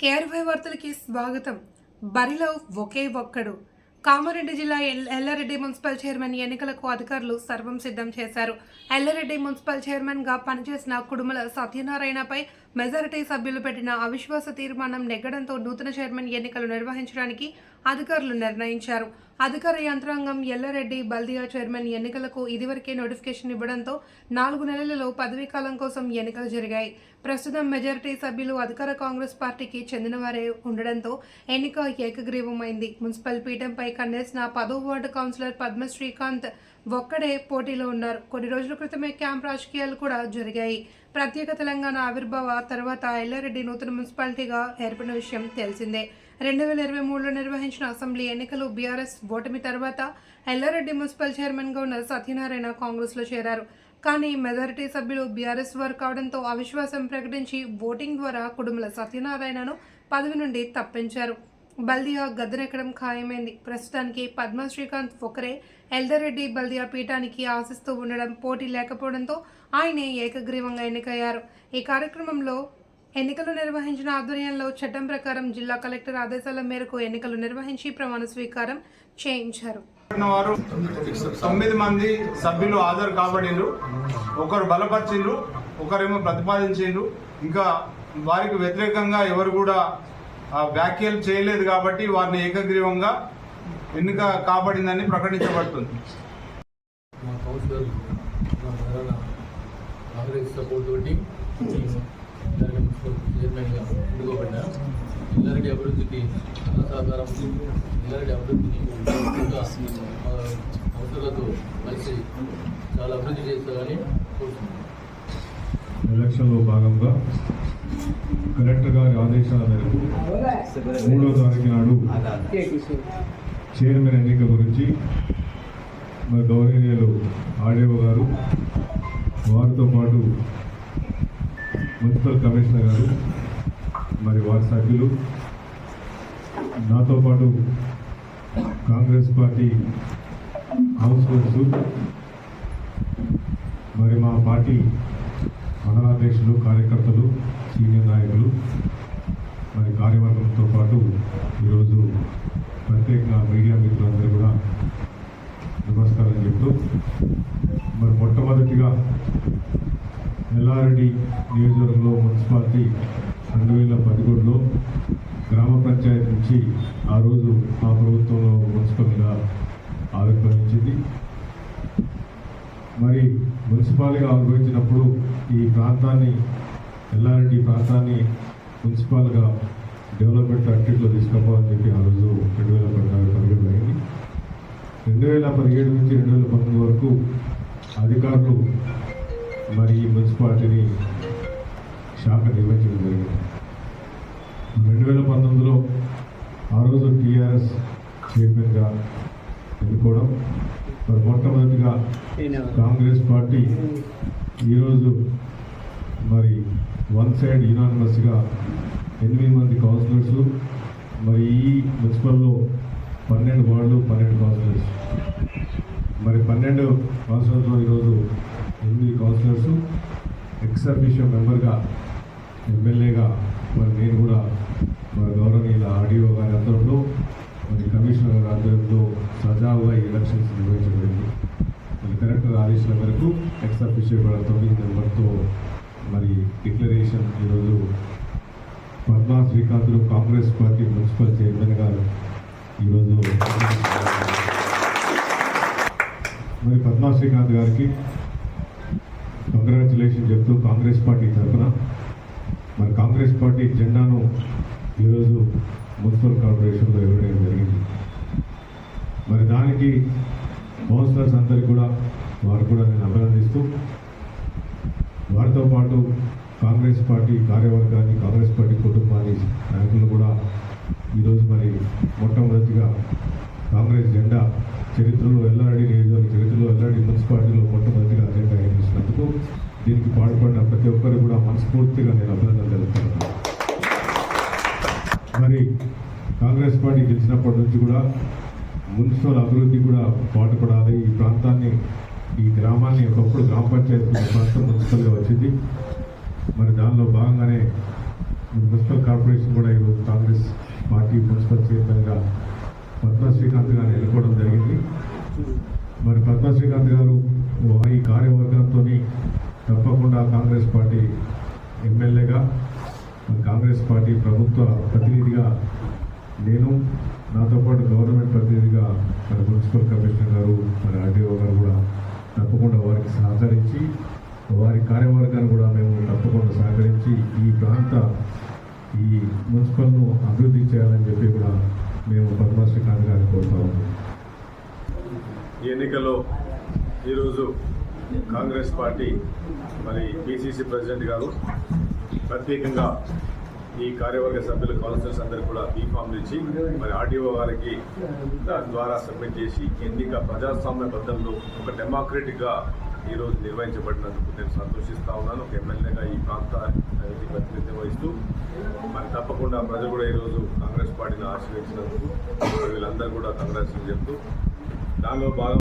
కేఆర్వై వార్తలకి స్వాగతం. బరిలో ఒకే ఒక్కడు. కామారెడ్డి జిల్లా ఎల్- ఎల్లారెడ్డి మున్సిపల్ చైర్మన్ ఎన్నికలకు అధికారులు సర్వం సిద్ధం చేశారు. ఎల్లారెడ్డి మున్సిపల్ చైర్మన్గా పనిచేసిన కుడుమల సత్యనారాయణపై మెజారిటీ సభ్యులు పెట్టిన అవిశ్వాస తీర్మానం నెగ్గడంతో నూతన చైర్మన్ ఎన్నికలు నిర్వహించడానికి అధికారులు నిర్ణయించారు. అధికార యంత్రాంగం ఎల్లారెడ్డి బల్దియా చైర్మన్ ఎన్నికలకు ఇదివరకే నోటిఫికేషన్ ఇవ్వడంతో నాలుగు నెలలలో పదవీ కాలం కోసం ఎన్నికలు జరిగాయి. ప్రస్తుతం మెజారిటీ సభ్యులు అధికార కాంగ్రెస్ పార్టీకి చెందినవారే ఉండడంతో ఎన్నిక ఏకగ్రీవమైంది. మున్సిపల్ పీఠంపై కన్నేసిన పదో వార్డు కౌన్సిలర్ పద్మ శ్రీకాంత్ ఒక్కడే పోటీలో ఉన్నారు. కొన్ని రోజుల క్రితమే క్యాంప్ రాజకీయాలు కూడా జరిగాయి. ప్రత్యేక తెలంగాణ ఆవిర్భావ తర్వాత ఎల్లారెడ్డి నూతన మున్సిపాలిటీగా ఏర్పడిన విషయం తెలిసిందే. రెండు వేల ఇరవై మూడులో నిర్వహించిన అసెంబ్లీ ఎన్నికలు బీఆర్ఎస్ ఓటమి తర్వాత ఎల్లారెడ్డి మున్సిపల్ చైర్మన్గా ఉన్న సత్యనారాయణ కాంగ్రెస్లో చేరారు. కానీ మెజారిటీ సభ్యులు బీఆర్ఎస్ వారు కావడంతో అవిశ్వాసం ప్రకటించి ఓటింగ్ ద్వారా కుడుముల సత్యనారాయణను పదవి నుండి తప్పించారు. బల్దియా గద్దెనెక్కడం ఖాయమైంది. ప్రస్తుతానికి పద్మ శ్రీకాంత్ ఒకరే ఎల్దరెడ్డి బల్దియా పీఠానికి ఆశిస్తూ ఉండడం పోటీ లేకపోవడంతో ఆయనే ఏకగ్రీవంగా ఎన్నికయ్యారు. ఈ కార్యక్రమంలో ఎన్నికలు నిర్వహించిన ఆధ్వర్యంలో చట్టం ప్రకారం జిల్లా కలెక్టర్ ఆదేశాల మేరకు ఎన్నికలు నిర్వహించి ప్రమాణ స్వీకారం చేయించారు. వారు తొమ్మిది మంది సభ్యులు హాజరు కాబడిండ్రు ఒకరు బలపరిచిండ్రు ఒకరేమో ప్రతిపాదించిండ్రు. ఇంకా వారికి వ్యతిరేకంగా ఎవరు కూడా ఆ, వ్యాఖ్యలు చేయలేదు కాబట్టి వారిని ఏకగ్రీవంగా ఎన్నిక కాబడిందని ప్రకటించబడుతుంది. కాంగ్రెస్ సపోర్ట్ తోటి ఇల్లారెడ్డి మున్సిపల్ చైర్మన్గా ఎన్నుకోబడినా అభివృద్ధికి సహకారం ఇల్లారెడ్డి అభివృద్ధిని ఇంకా కలిసి చాలా అభివృద్ధి చేస్తారని కోరుతున్నాను ఎలక్షన్లో భాగంగా కలెక్టర్ గారి ఆదేశాల మేరకు మూడో తారీఖు నాడు చైర్మన్ ఎన్నిక గురించి మరి గౌరవనీయులు ఆర్డీఓ గారు వారితో పాటు మున్సిపల్ కమిషనర్ గారు మరి వారి సభ్యులు నాతో పాటు కాంగ్రెస్ పార్టీ కౌన్సిలర్స్ మరి మా పార్టీ మండలాధ్యక్షులు కార్యకర్తలు సీనియర్ నాయకులు మరి కార్యవర్గంతో పాటు ఈరోజు ప్రత్యేకంగా మీడియా మిత్రులందరూ కూడా నమస్కారం చెప్తూ మరి మొట్టమొదటిగా ఎల్లారెడ్డి నియోజకవర్గంలో మున్సిపాలిటీ రెండు వేల పదకొండులో గ్రామ పంచాయతీ నుంచి ఆ రోజు మా ప్రభుత్వంలో మున్సిపల్గా ఆవిర్భవించింది మరి మున్సిపాలిగా ఆవిర్భవించినప్పుడు ఈ ప్రాంతాన్ని ఎల్లారెడ్డి ప్రాంతాన్ని మున్సిపాల్గా డెవలప్మెంట్ యాక్టివ్లో తీసుకోవాలని చెప్పి ఆ రోజు రెండు వేల పద్నాలుగు పదిహేడు అయింది. రెండు వేల పదిహేడు నుంచి రెండు వేల పంతొమ్మిది వరకు అధికారులు మరి ఈ మున్సిపాలిటీని శాఖ నిర్వహించడం జరిగింది. వేల పంతొమ్మిదిలో ఆ రోజు టీఆర్ఎస్ చైర్మన్గా ఎన్నుకోవడం. మరి మొట్టమొదటిగా కాంగ్రెస్ పార్టీ ఈరోజు మరి వన్ సైడ్ యునానిమస్గా ఎనిమిది మంది కౌన్సిలర్స్ మరి ఈ మున్సిపల్లో పన్నెండు వార్డులు పన్నెండు కౌన్సిలర్స్. మరి పన్నెండు కౌన్సిలర్స్లో ఈరోజు ఎనిమిది కౌన్సిలర్స్. ఎక్స్ అఫీషియో మెంబర్గా ఎమ్మెల్యేగా మరి నేను కూడా మరి గౌరవనీయుల ఆడియో గారి ఆధ్వర్యంలో మరి కమిషనర్ గారి ఆధ్వర్యంలో సజావుగా ఈ ఎలక్షన్స్ నిర్వహించబడింది. మరి కలెక్టర్ ఆదేశాల మేరకు ఎక్స్ అఫీషియల్ కూడా తొమ్మిది నెంబర్తో మరి డిక్లరేషన్ ఈరోజు పద్మా శ్రీకాంత్లు కాంగ్రెస్ పార్టీ మున్సిపల్ చైర్మన్ గారు ఈరోజు మరి పద్మా శ్రీకాంత్ గారికి కంగ్రాచులేషన్ చెప్తూ కాంగ్రెస్ పార్టీ తరఫున మరి కాంగ్రెస్ పార్టీ జెండాను ఈరోజు మున్సిపల్ కార్పొరేషన్లో ఇవ్వడం జరిగింది. మరి దానికి కౌన్సిలర్స్ అందరికీ కూడా వారు కూడా నేను అభినందిస్తూ వారితో పాటు కాంగ్రెస్ పార్టీ కార్యవర్గాన్ని కాంగ్రెస్ పార్టీ కుటుంబాన్ని నాయకులు కూడా ఈరోజు మరి మొట్టమొదటిగా కాంగ్రెస్ జెండా చరిత్రలో ఎల్లారెడ్డి నియోజకవర్గ చరిత్రలో ఎల్లారెడ్డి మున్సిపాలిటీలో మొట్టమొదటిగా జెండా ఎగిరిసినందుకు దీనికి పాల్పడిన ప్రతి ఒక్కరు కూడా మనస్ఫూర్తిగా నేను అభినందన తెలుపుతున్నాను. కాంగ్రెస్ పార్టీ గెలిచినప్పటి నుంచి కూడా మున్సిపల్ అభివృద్ధి కూడా పాటుపడాలి. ఈ ప్రాంతాన్ని ఈ గ్రామాన్ని ఒకప్పుడు గ్రామ పంచాయతీ ప్రాంతం మున్సిపల్గా వచ్చింది. మరి దానిలో భాగంగానే మున్సిపల్ కార్పొరేషన్ కూడా ఈరోజు కాంగ్రెస్ పార్టీ మున్సిపల్ చైర్మన్గా పద్మశ్రీకాంత్ శ్రీకాంత్ ఎన్నుకోవడం జరిగింది. మరి పద్మశ్రీకాంత్ గారు ఈ కార్యవర్గంతో తప్పకుండా కాంగ్రెస్ పార్టీ ఎమ్మెల్యేగా కాంగ్రెస్ పార్టీ ప్రభుత్వ ప్రతినిధిగా నేను నాతో పాటు గవర్నమెంట్ ప్రతినిధిగా మరి మున్సిపల్ కమిషనర్ గారు మరి ఆర్డీఓ గారు కూడా తప్పకుండా వారికి సహకరించి వారి కార్యవర్గాన్ని కూడా మేము తప్పకుండా సహకరించి ఈ ప్రాంత ఈ మున్సిపల్ను అభివృద్ధి చేయాలని చెప్పి కూడా మేము పద్మశ్రీకాంత్ గారిని కోరుతా ఉన్నాం. ఈరోజు కాంగ్రెస్ పార్టీ మరి బీసీసీ ప్రెసిడెంట్ గారు ప్రత్యేకంగా ఈ కార్యవర్గ సభ్యులు కౌన్సిలర్స్ అందరూ కూడా బీ ఫామ్లు ఇచ్చి మరి ఆర్డీఓ గారికి దాని ద్వారా సబ్మిట్ చేసి ఎన్నిక ప్రజాస్వామ్య బద్దంలో ఒక డెమోక్రటిక్గా ఈరోజు నిర్వహించబడినందుకు నేను సంతోషిస్తా ఉన్నాను. ఒక ఎమ్మెల్యేగా ఈ ప్రాంతానికి ప్రతినిధ్యం వహిస్తూ మరి తప్పకుండా ప్రజలు కూడా ఈరోజు కాంగ్రెస్ పార్టీని ఆశ్రయించినందుకు వీళ్ళందరూ కూడా కాంగ్రెస్ చెప్తూ దానిలో భాగం